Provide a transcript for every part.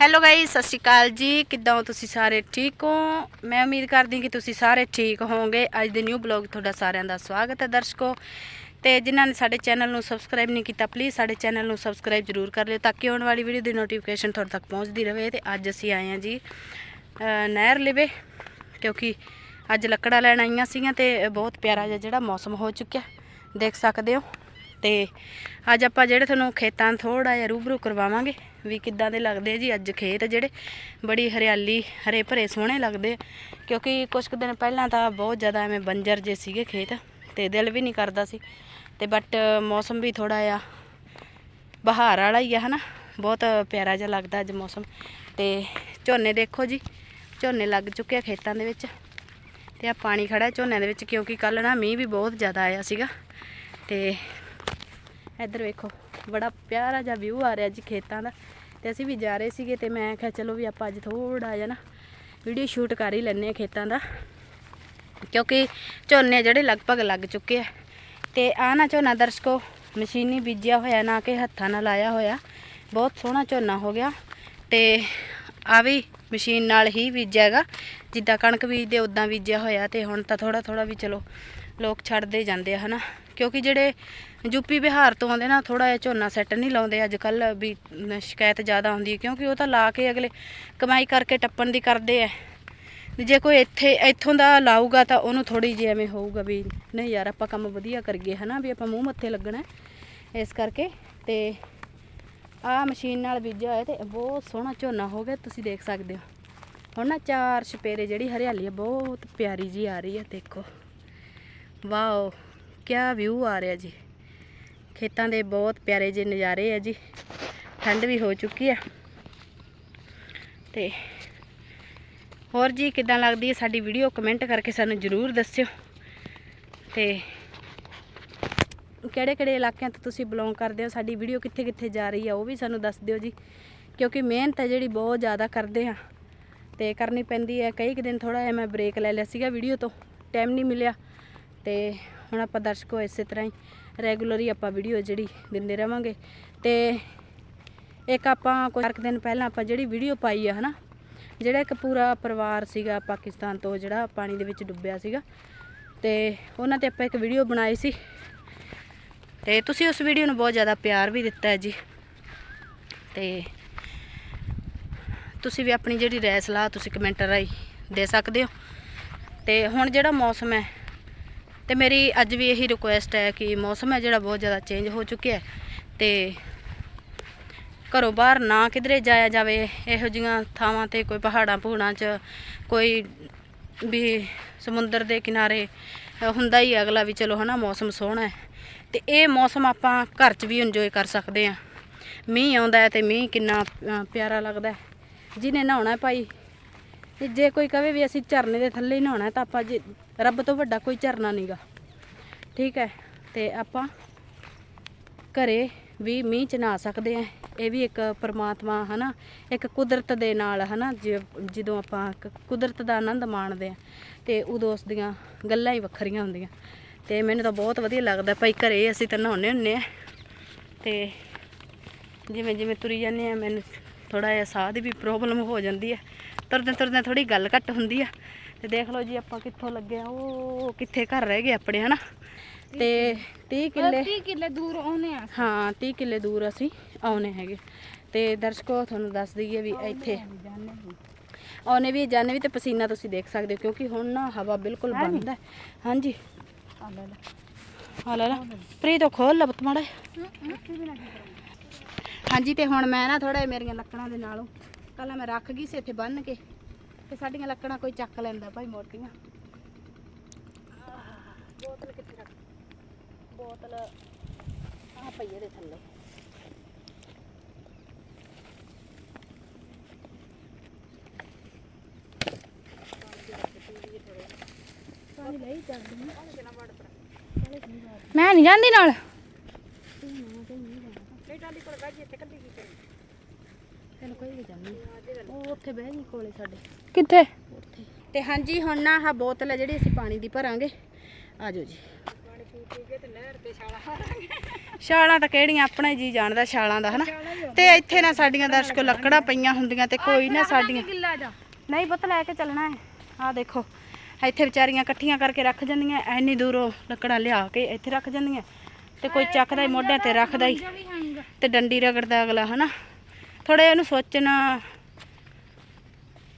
Hello guys ਸਤਿ ਸ਼੍ਰੀ ਅਕਾਲ ਜੀ। ਕਿੱਦਾਂ ਹੋ ਤੁਸੀਂ ਸਾਰੇ? ਠੀਕ ਹੋ? ਮੈਂ ਉਮੀਦ ਕਰਦੀ ਕਿ ਤੁਸੀਂ ਸਾਰੇ ਠੀਕ ਹੋਵੋਗੇ। ਅੱਜ ਦੇ ਨਿਊ ਬਲੌਗ ਤੁਹਾਡਾ ਸਾਰਿਆਂ ਦਾ ਸਵਾਗਤ ਹੈ ਦਰਸ਼ਕੋ। ਤੇ ਜਿਨ੍ਹਾਂ ਨੇ ਸਾਡੇ ਚੈਨਲ ਨੂੰ ਸਬਸਕ੍ਰਾਈਬ ਨਹੀਂ ਕੀਤਾ ਪਲੀਜ਼ ਸਾਡੇ ਚੈਨਲ ਨੂੰ ਸਬਸਕ੍ਰਾਈਬ ਜ਼ਰੂਰ ਕਰ ਲਿਓ ਤਾਂ ਕਿ ਆਉਣ ਵਾਲੀ ਵੀਡੀਓ ਦੀ ਨੋਟੀਫਿਕੇਸ਼ਨ ਤੁਹਾਡੇ ਤੱਕ ਪਹੁੰਚਦੀ ਰਹੇ ਤੇ ਅੱਜ ਅਸੀਂ ਆਏ ਹਾਂ ਜੀ ਅ, ਨਹਿਰ ਲਿਵੇ ਕਿਉਂਕਿ ਅੱਜ ਲੱਕੜਾਂ ਲੈਣ ਆਈਆਂ ਸੀਗੀਆਂ ਤੇ ਬਹੁਤ ਪਿਆਰਾ ਜਿਹਾ ਜਿਹੜਾ ਮੌਸਮ ਹੋ ਚੁੱਕਿਆ। ਦੇਖ ਸਕਦੇ ਹੋ? ਤੇ ਅੱਜ ਆਪਾਂ ਜਿਹੜੇ ਤੁਹਾਨੂੰ ਖੇਤਾਂ ਥੋੜਾ ਜਿਹਾ ਰੂਬਰੂ ਕਰਵਾਵਾਂਗੇ ਵੀ ਕਿੱਦਾਂ ਦੇ ਲੱਗਦੇ ਆ ਜੀ ਅੱਜ ਖੇਤ ਜਿਹੜੇ ਬੜੀ ਹਰਿਆਲੀ, ਹਰੇ ਭਰੇ, ਸੋਹਣੇ ਲੱਗਦੇ ਆ। ਕਿਉਂਕਿ ਕੁਝ ਕੁ ਦਿਨ ਪਹਿਲਾਂ ਤਾਂ ਬਹੁਤ ਜ਼ਿਆਦਾ ਐਵੇਂ ਬੰਜਰ ਜੇ ਸੀਗੇ ਖੇਤ ਤੇ ਦਿਲ ਵੀ ਨਹੀਂ ਕਰਦਾ ਸੀ। ਤੇ ਬਟ ਮੌਸਮ ਵੀ ਥੋੜਾ ਜਿਹਾ ਬਹਾਰ ਵਾਲਾ ਹੀ ਆ ਹਨਾ। ਬਹੁਤ ਪਿਆਰਾ ਜਿਹਾ ਲੱਗਦਾ ਅੱਜ ਮੌਸਮ। ਤੇ ਝੋਨੇ ਦੇਖੋ ਜੀ, ਝੋਨੇ ਲੱਗ ਚੁੱਕੇ ਆ ਖੇਤਾਂ ਦੇ ਵਿੱਚ। ਤੇ ਆ ਪਾਣੀ ਖੜਾ ਹੈ ਝੋਨਿਆਂ ਦੇ ਵਿੱਚ ਕਿਉਂਕਿ ਕੱਲ ਨਾ ਮੀਂਹ ਵੀ ਬਹੁਤ ਜ਼ਿਆਦਾ ਆਇਆ ਸੀਗਾ। ਤੇ ਇੱਧਰ ਵੇਖੋ, ਬੜਾ ਪਿਆਰਾ ਜਿਹਾ ਵਿਊ ਆ ਰਿਹਾ ਜੀ ਖੇਤਾਂ ਦਾ। ਤੇ ਅਸੀਂ ਵੀ ਜਾ ਰਹੇ ਸੀਗੇ ਤੇ ਮੈਂ ਕਿਹਾ ਚਲੋ ਵੀ ਆਪਾਂ ਅੱਜ ਥੋੜਾ ਜਿਹਾ ਨਾ ਵੀਡੀਓ ਸ਼ੂਟ ਕਰ ਹੀ ਲੈਨੇ ਆ ਖੇਤਾਂ ਦਾ। ਕਿਉਂਕਿ ਝੋਨੇ ਜਿਹੜੇ ਲਗਭਗ ਲੱਗ ਚੁੱਕੇ ਆ। ਤੇ ਆ ਨਾ ਝੋਨਾ ਦਰਸ਼ਕੋ ਮਸ਼ੀਨੀ ਬੀਜਿਆ ਹੋਇਆ, ਨਾ ਕਿ ਹੱਥਾਂ ਨਾਲ ਲਾਇਆ ਹੋਇਆ। ਬਹੁਤ ਸੋਹਣਾ ਝੋਨਾ ਹੋ ਗਿਆ। ਤੇ ਆ ਵੀ ਮਸ਼ੀਨ ਨਾਲ ਹੀ ਬੀਜਿਆ ਹੈਗਾ। ਜਿੱਦਾਂ ਕਣਕ ਬੀਜਦੇ ਉਦਾਂ ਬੀਜਿਆ ਹੋਇਆ। ਤੇ ਹੁਣ ਤਾਂ ਥੋੜਾ ਥੋੜਾ ਵੀ ਚਲੋ, ਲੋਕ ਛੱਡਦੇ ਜਾਂਦੇ ਆ, ਹਨਾ। ਕਿਉਂਕਿ ਜਿਹੜੇ ਯੂਪੀ ਬਿਹਾਰ ਤੋਂ ਆਉਂਦੇ ਨਾ ਥੋੜਾ ਜਿਹਾ ਝੋਨਾ ਸੈੱਟ ਨਹੀਂ ਲਾਉਂਦੇ ਅੱਜ ਕੱਲ ਵੀ ਸ਼ਿਕਾਇਤ ਜ਼ਿਆਦਾ ਆਉਂਦੀ ਹੈ, ਕਿਉਂਕਿ ਉਹ ਤਾਂ ਲਾ ਕੇ ਅਗਲੇ ਕਮਾਈ ਕਰਕੇ ਟੱਪਣ ਦੀ ਕਰਦੇ ਆ। ਜੇ ਕੋਈ ਇੱਥੇ, ਇੱਥੋਂ ਦਾ ਲਾਊਗਾ ਤਾਂ ਉਹਨੂੰ ਥੋੜੀ ਜਿਹੀ ਐਵੇਂ ਹੋਊਗਾ ਵੀ, ਨਹੀਂ ਯਾਰ ਆਪਾਂ ਕੰਮ ਵਧੀਆ ਕਰੀਏ, ਹਨਾ, ਵੀ ਆਪਾਂ ਮੂੰਹ ਮੱਥੇ ਲੱਗਣਾ ਇਸ ਕਰਕੇ ਤੇ ਆਹ ਮਸ਼ੀਨ ਨਾਲ ਬੀਜਿਆ ਹੋਇਆ ਤੇ ਬਹੁਤ ਸੋਹਣਾ ਝੋਨਾ ਹੋ ਗਿਆ, ਤੁਸੀਂ ਦੇਖ ਸਕਦੇ ਹੋ। ਹੁਣ ਨਾ ਚਾਰ ਛਪੇਰੇ ਜਿਹੜੀ ਹਰਿਆਲੀ ਆ, ਬਹੁਤ ਪਿਆਰੀ ਜੀ ਆ ਰਹੀ ਹੈ ਦੇਖੋ। ਵਾਓ। ਕਿਆ ਵਿਊ ਆ ਰਿਹਾ ਜੀ? ਖੇਤਾਂ ਦੇ ਬਹੁਤ ਪਿਆਰੇ ਜਿਹੇ ਨਜ਼ਾਰੇ ਆ ਜੀ। ਠੰਡ ਵੀ ਹੋ ਚੁੱਕੀ ਆ। ਤੇ ਹੋਰ ਜੀ, ਕਿਦਾਂ ਲੱਗਦੀ ਹੈ ਸਾਡੀ ਵੀਡੀਓ ਕਮੈਂਟ ਕਰਕੇ ਸਾਨੂੰ ਜਰੂਰ ਦੱਸਿਓ। ਤੇ ਕਿਹੜੇ ਕਿਹੜੇ ਇਲਾਕਿਆਂ ਤੋਂ ਤੁਸੀਂ ਬਿਲੋਂਗ ਕਰਦੇ ਹੋ? ਸਾਡੀ ਵੀਡੀਓ ਕਿੱਥੇ ਕਿੱਥੇ ਜਾ ਰਹੀ ਆ, ਉਹ ਵੀ ਸਾਨੂੰ ਦੱਸ ਦਿਓ ਜੀ। ਕਿਉਂਕਿ ਮਿਹਨਤ ਹੈ ਜਿਹੜੀ, ਬਹੁਤ ਜ਼ਿਆਦਾ ਕਰਦੇ ਆ। ਤੇ ਕਰਨੀ ਪੈਂਦੀ ਹੈ ਕਈ ਕੁ ਦਿਨ ਥੋੜਾ ਜਿਹਾ ਮੈਂ ਬ੍ਰੇਕ ਲੈ ਲਿਆ ਸੀਗਾ ਵੀਡੀਓ ਤੋਂ। ਟਾਈਮ ਨਹੀਂ ਮਿਲਿਆ। ਤੇ ਹੁਣ ਆਪਾਂ ਦਰਸ਼ਕੋ ਇਸੇ ਤਰ੍ਹਾਂ ਹੀ ਰੈਗੂਲਰ ਹੀ ਆਪਾਂ ਵੀਡੀਓ ਜਿਹੜੀ ਦਿੰਦੇ ਰਵਾਂਗੇ। ਤੇ ਇੱਕ ਆਪਾਂ ਕੁਝ ਕੁ ਦਿਨ ਪਹਿਲਾਂ ਆਪਾਂ ਜਿਹੜੀ ਵੀਡੀਓ ਪਾਈ ਆ, ਹਨਾ? ਜਿਹੜਾ ਇੱਕ ਪੂਰਾ ਪਰਿਵਾਰ ਸੀਗਾ ਪਾਕਿਸਤਾਨ ਤੋਂ, ਜਿਹੜਾ ਪਾਣੀ ਦੇ ਵਿੱਚ ਡੁੱਬਿਆ ਸੀਗਾ। ਤੇ ਉਹਨਾਂ ਤੇ ਆਪਾਂ ਇੱਕ ਵੀਡੀਓ ਬਣਾਈ ਸੀ। ਤੇ ਤੁਸੀਂ ਉਸ ਵੀਡੀਓ ਨੂੰ ਬਹੁਤ ਜ਼ਿਆਦਾ ਪਿਆਰ ਵੀ ਦਿੱਤਾ ਹੈ ਜੀ। ਤੇ ਤੁਸੀਂ ਵੀ ਆਪਣੀ ਜਿਹੜੀ ਰਾਏ, ਸਲਾਹ ਤੁਸੀਂ ਕਮੈਂਟ ਰਾਹੀਂ ਦੇ ਸਕਦੇ ਹੋ। ਤੇ ਹੁਣ ਜਿਹੜਾ ਮੌਸਮ ਹੈ ਤੇ ਮੇਰੀ ਅੱਜ ਵੀ ਇਹੀ ਰਿਕੁਐਸਟ ਹੈ ਕਿ ਮੌਸਮ ਹੈ ਜਿਹੜਾ ਬਹੁਤ ਜ਼ਿਆਦਾ ਚੇਂਜ ਹੋ ਚੁੱਕਿਆ ਹੈ ਤੇ ਘਰੋਂ ਬਾਹਰ ਨਾ ਕਿਧਰੇ ਜਾਇਆ ਜਾਵੇ, ਇਹੋ ਜਿਹੀਆਂ ਥਾਵਾਂ ਤੇ ਕੋਈ ਪਹਾੜਾਂ ਪਹੂੜਾਂ 'ਚ ਕੋਈ ਵੀ ਸਮੁੰਦਰ ਦੇ ਕਿਨਾਰੇ ਹੁੰਦਾ ਹੀ ਅਗਲਾ ਵੀ ਚਲੋ ਹਨਾ ਮੌਸਮ ਸੋਹਣਾ ਹੈ। ਤੇ ਇਹ ਮੌਸਮ ਆਪਾਂ ਘਰ 'ਚ ਵੀ ਇੰਜੋਏ ਕਰ ਸਕਦੇ ਆ ਮੀਂਹ ਆਉਂਦਾ ਹੈ ਤੇ ਮੀਂਹ ਕਿੰਨਾ ਪਿਆਰਾ ਲੱਗਦਾ ਜਿਹਨੇ ਨਹਾਉਣਾ ਭਾਈ। ਤੇ ਜੇ ਕੋਈ ਕਵੇ ਵੀ ਅਸੀਂ ਝਰਨੇ ਦੇ ਥੱਲੇ ਹੀ ਨਹਾਉਣਾ ਤਾਂ ਆਪਾਂ ਜੇ ਰੱਬ ਤੋਂ ਵੱਡਾ ਕੋਈ ਝਰਨਾ ਨਹੀਂਗਾ ਠੀਕ ਹੈ? ਤੇ ਆਪਾਂ ਘਰੇ ਵੀ ਮੀਂਹ ਚ ਨਹਾ ਸਕਦੇ ਆ ਇਹ ਵੀ ਇੱਕ ਪਰਮਾਤਮਾ ਹਨਾ, ਇੱਕ ਕੁਦਰਤ ਦੇ ਨਾਲ ਹਨਾ, ਜ- ਜਦੋਂ ਆਪਾਂ ਕ- ਕੁਦਰਤ ਦਾ ਆਨੰਦ ਮਾਣਦੇ ਆ ਤੇ ਉਦੋਂ ਉਸ ਦੀਆਂ ਗੱਲਾਂ ਹੀ ਵੱਖਰੀਆਂ ਹੁੰਦੀਆਂ। ਤੇ ਮੈਨੂੰ ਤਾਂ ਬਹੁਤ ਵਧੀਆ ਲੱਗਦਾ ਭਾਈ ਘਰੇ ਅਸੀਂ ਤਾਂ ਨਹਾਉਂਦੇ ਹੁੰਨੇ ਆ ਤੇ ਜਿਵੇਂ ਜਿਵੇਂ ਤੁਰੀ ਜਾਂਦੇ ਆ ਮੈਨੂੰ ਥੋੜਾ ਜਿਹਾ ਸਾਹ ਦੀ ਵੀ ਪ੍ਰੋਬਲਮ ਹੋ ਜਾਂਦੀ ਹੈ। ਤੁਰਦੇ ਤੁਰਦੇ ਥੋੜੀ ਗੱਲ ਘੱਟ ਹੁੰਦੀ ਆ। ਤੇ ਦੇਖ ਲਓ ਜੀ ਆਪਾਂ ਕਿੱਥੋਂ ਲੱਗੇ ਆ। ਉਹ ਕਿੱਥੇ ਘਰ ਰਹਿ ਗਏ ਆਪਣੇ ਹਨਾ? ਤੇ 30 ਕਿੱਲੇ। 30 ਕਿੱਲੇ ਦੂਰ ਆਉਨੇ ਆ ਹਾਂ 30 ਕਿੱਲੇ ਦੂਰ ਅਸੀਂ ਆਉਨੇ ਹੈਗੇ। ਤੇ ਦਰਸ਼ਕੋ ਤੁਹਾਨੂੰ ਦੱਸ ਦਈਏ ਵੀ ਇੱਥੇ ਆਉਨੇ ਵੀ ਜਾਣੇ ਵੀ ਤੇ ਪਸੀਨਾ ਤੁਸੀਂ ਦੇਖ ਸਕਦੇ ਹੋ ਕਿਉਂਕਿ ਹੁਣ ਨਾ ਹਵਾ ਬਿਲਕੁਲ ਬੰਦ ਹੈ ਹਾਂਜੀ। ਆ ਲੈ ਲੈ। ਆ ਲੈ ਲੈ। ਪ੍ਰੀਤ ਉਹ ਖੋਲ ਲੈ ਮਾੜਾ। ਹਾਂਜੀ ਤੇ ਹੁਣ ਮੈਂ ਨਾ ਥੋੜਾ ਮੇਰੀਆਂ ਲੱਕੜਾਂ ਦੇ ਨਾਲੋਂ ਕੱਲ ਮੈਂ ਰੱਖ ਗਈ ਸੀ ਇੱਥੇ ਬੰਨ ਕੇ ਤੇ ਸਾਡੀਆਂ ਲੱਕੜਾਂ ਕੋਈ ਚੱਕ ਲੈਂਦਾ ਭਾਈ ਮੋਟੀਆਂ। ਬੋਤਲ ਕਿੱਥੇ ਰੱਖ? ਬੋਤਲ ਆ ਪਈ ਇਹਦੇ ਥੱਲੇ। ਮੈਂ ਨਹੀਂ ਜਾਂਦੀ ਨਾਲ। ਤੈਨੂੰ ਕੋਈ ਵੀ ਜਾਣੀ ਉਹ ਉੱਥੇ ਬਹਿ ਜੀ ਕੋਲੇ ਸਾਡੇ। ਕਿੱਥੇ? ਉੱਥੇ। ਤੇ ਹਾਂਜੀ ਹੁਣ ਨਾ ਆਹ ਬੋਤਲ ਹੈ ਜਿਹੜੀ ਅਸੀਂ ਪਾਣੀ ਦੀ ਭਰਾਂਗੇ। ਆ ਜਾਓ ਜੀ। ਪਾਣੀ ਪੀ ਪੀ ਕੇ ਤੇ ਨਹਿਰ ਤੇ ਛਾਲਾ ਛਾਲਾਂ ਤਾਂ ਕਿਹੜੀਆਂ ਆਪਣਾ ਜੀ ਜਾਣਦਾ ਛਾਲਾਂ ਦਾ ਹਨਾ? ਤੇ ਇੱਥੇ ਨਾ ਸਾਡੀਆਂ ਦਰਸ਼ਕੋ ਲੱਕੜਾਂ ਪਈਆਂ ਹੁੰਦੀਆਂ ਤੇ ਕੋਈ ਨਾ ਸਾਡੀਆਂ ਨਹੀਂ ਪੁੱਤ ਲੈ ਕੇ ਚੱਲਣਾ ਹੈ। ਆਹ ਦੇਖੋ ਇੱਥੇ ਵਿਚਾਰੀਆਂ ਇਕੱਠੀਆਂ ਕਰਕੇ ਰੱਖ ਜਾਂਦੀਆਂ ਐਨੀ ਦੂਰੋਂ ਲੱਕੜਾਂ ਲਿਆ ਕੇ ਇੱਥੇ ਰੱਖ ਜਾਂਦੀਆਂ। ਤੇ ਕੋਈ ਚੱਕਦਾ ਹੀ ਮੋਢਿਆਂ ਤੇ ਰੱਖਦਾ ਹੀ। ਤੇ ਡੰਡੀ ਰਗੜਦਾ ਅਗਲਾ ਹਨਾ? ਥੋੜਾ ਇਹਨੂੰ ਸੋਚਣਾ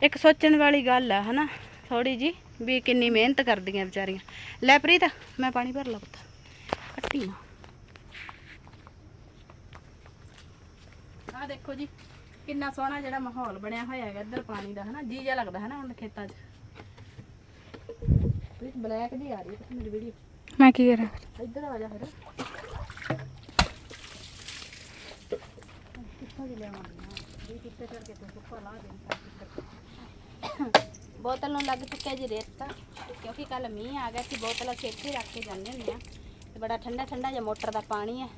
ਇੱਕ ਸੋਚਣ ਵਾਲੀ ਗੱਲ ਆ ਹਨਾ? ਥੋੜੀ ਜੀ ਵੀ ਕਿੰਨੀ ਮਿਹਨਤ ਕਰਦੀਆਂ ਵਿਚਾਰੀਆਂ। ਲੈ ਪ੍ਰੀਤ ਮੈਂ ਪਾਣੀ ਭਰ ਲਾ ਪੁੱਤ। ਕੱਟੀ ਨਾ। ਆ ਦੇਖੋ ਜੀ ਕਿੰਨਾ ਸੋਹਣਾ ਜਿਹੜਾ ਮਾਹੌਲ ਬਣਿਆ ਹੋਇਆ ਹੈਗਾ ਇੱਧਰ ਪਾਣੀ ਦਾ ਹਨਾ? ਜੀ ਜਿਹਾ ਲੱਗਦਾ ਹੈ ਨਾ ਹੁਣ ਖੇਤਾਂ 'ਚ। ਪ੍ਰੀਤ ਬਲੈਕ ਜੀ ਆ ਰਹੀ ਹੈ ਮੇਰੀ ਵੀਡੀਓ ਮੈਂ ਕੀ ਕਰਾਂ? ਇੱਧਰ ਆ ਜਾ ਫਿਰ। ਕਿੱਥੋਂ ਦੀ ਲਿਆਵਾਂਗੇ ਵੀ ਕਿੱਥੇ ਕਰਕੇ ਤੂੰ ਸੁੱਕਾ ਲਾ ਦੇ ਬੋਤਲ ਨੂੰ ਲੱਗ ਚੁੱਕਿਆ ਜੀ ਰੇਤਾ। ਕਿਉਂਕਿ ਕੱਲ ਮੀਂਹ ਆ ਗਿਆ ਸੀ, ਬੋਤਲ ਅਸੀਂ ਇੱਥੇ ਰੱਖ ਕੇ ਜਾਂਦੇ ਹੁੰਦੇ ਆ। ਤੇ ਬੜਾ ਠੰਡਾ ਠੰਡਾ ਜਿਹਾ ਮੋਟਰ ਦਾ ਪਾਣੀ ਹੈ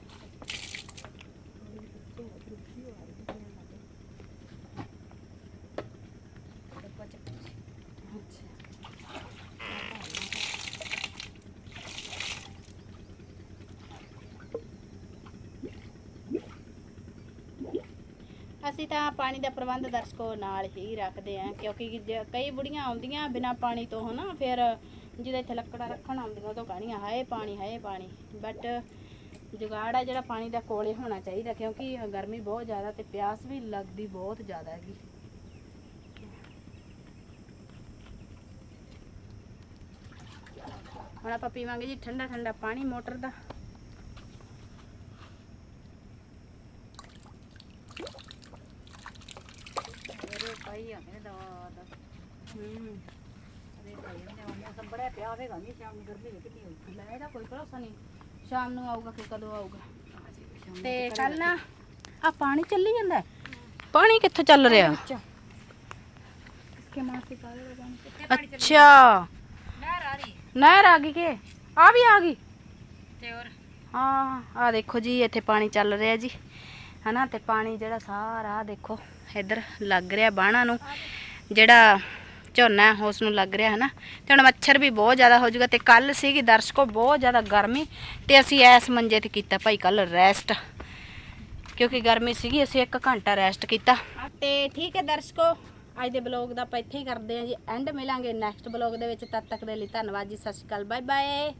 ਅਸੀਂ ਤਾਂ ਪਾਣੀ ਦਾ ਪ੍ਰਬੰਧ ਦਰਸ਼ਕੋ ਨਾਲ ਹੀ ਰੱਖਦੇ ਆਂ ਕਿਉਂਕਿ ਜ ਕਈ ਬੁੜੀਆਂ ਆਉਂਦੀਆਂ ਬਿਨਾਂ ਪਾਣੀ ਤੋਂ, ਹਨਾ, ਫਿਰ ਜਿਹਦੇ ਇੱਥੇ ਲੱਕੜਾਂ ਰੱਖਣ ਆਉਂਦੀਆਂ ਉਦੋਂ ਕਹਣੀਆਂ ਹਾਏ ਪਾਣੀ ਹਾਏ ਪਾਣੀ। ਬਟ ਜੁਗਾੜ ਆ ਜਿਹੜਾ ਪਾਣੀ ਦਾ ਕੋਲੇ ਹੋਣਾ ਚਾਹੀਦਾ, ਕਿਉਂਕਿ ਗਰਮੀ ਬਹੁਤ ਜ਼ਿਆਦਾ ਤੇ ਪਿਆਸ ਵੀ ਲੱਗਦੀ ਬਹੁਤ ਜ਼ਿਆਦਾ ਹੈਗੀ। ਹੁਣ ਆਪਾਂ ਪੀਵਾਂਗੇ ਜੀ ਠੰਡਾ ਠੰਡਾ ਪਾਣੀ ਮੋਟਰ ਦਾ। ਮੇਰੇ ਭਾਈ ਆਨੇ ਦਵਾ ਦਾ ਹੂੰ ਅਰੇ ਭਾਈ ਨੇ ਮੌਸਮ ਬੜਾ ਪਿਆ ਹੋਵੇਗਾ ਨਹੀਂ ਸ਼ਾਮ ਨੂੰ ਗਰਮੀ ਕਿੰਨੀ ਹੋਈ ਲੈ ਇਹਦਾ ਕੋਈ ਭਰੋਸਾ ਨਹੀਂ ਸ਼ਾਮ ਨੂੰ ਆਊਗਾ ਕਿ ਕਦੋਂ ਆਊਗਾ ਸ਼ਾਮ ਤੇ ਕੱਲ ਨਾ ਆ ਪਾਣੀ ਚੱਲੀ ਜਾਂਦਾ ਹੈ। ਪਾਣੀ ਕਿੱਥੋਂ ਚੱਲ ਰਿਹਾ इसके माँ से काले लगाने ਅੱਛਾ ਨਹਿਰ ਆ ਰਹੀ ਨਹਿਰ ਆ ਗਈ ਕਿ ਆ ਵੀ ਆ ਗਈ ਤੇ ਹੋਰ ਹਾਂ ਆ ਦੇਖੋ ਜੀ ਇੱਥੇ ਪਾਣੀ ਚੱਲ ਰਿਹਾ ਜੀ ਹਨਾ, ਤੇ ਪਾਣੀ ਜਿਹੜਾ ਸਾਰਾ ਦੇਖੋ ਇੱਧਰ ਲੱਗ ਰਿਹਾ ਬਾਣਾ ਨੂੰ। ਜਿਹੜਾ ਝੋਨਾ ਹੈ, ਉਸ ਨੂੰ ਲੱਗ ਰਿਹਾ ਹਨਾ। ਤੇ ਹੁਣ ਮੱਛਰ ਵੀ ਬਹੁਤ ਜ਼ਿਆਦਾ ਹੋ ਜਾਊਗਾ, ਤੇ ਕੱਲ ਸੀਗੀ ਦਰਸ਼ਕੋ ਬਹੁਤ ਜ਼ਿਆਦਾ ਗਰਮੀ, ਤੇ ਅਸੀਂ ਐਸ ਮੰਜੇ ਤੇ ਕੀਤਾ ਭਾਈ ਕੱਲ ਰੈਸਟ ਕਿਉਂਕਿ ਗਰਮੀ ਸੀਗੀ, ਅਸੀਂ 1 ਘੰਟਾ ਰੈਸਟ ਕੀਤਾ। ਤੇ ਠੀਕ ਹੈ ਦਰਸ਼ਕੋ, ਅੱਜ ਦੇ ਬਲੌਗ ਦਾ ਆਪਾਂ ਇੱਥੇ ਹੀ ਕਰਦੇ ਹਾਂ ਜੀ। ਐਂਡ ਮਿਲਾਂਗੇ ਨੈਕਸਟ ਬਲੌਗ ਦੇ ਵਿੱਚ, ਤਦ ਤੱਕ ਦੇ ਲਈ ਧੰਨਵਾਦ ਜੀ, ਸਤਿ ਸ਼੍ਰੀ ਅਕਾਲ ਬਾਏ ਬਾਏ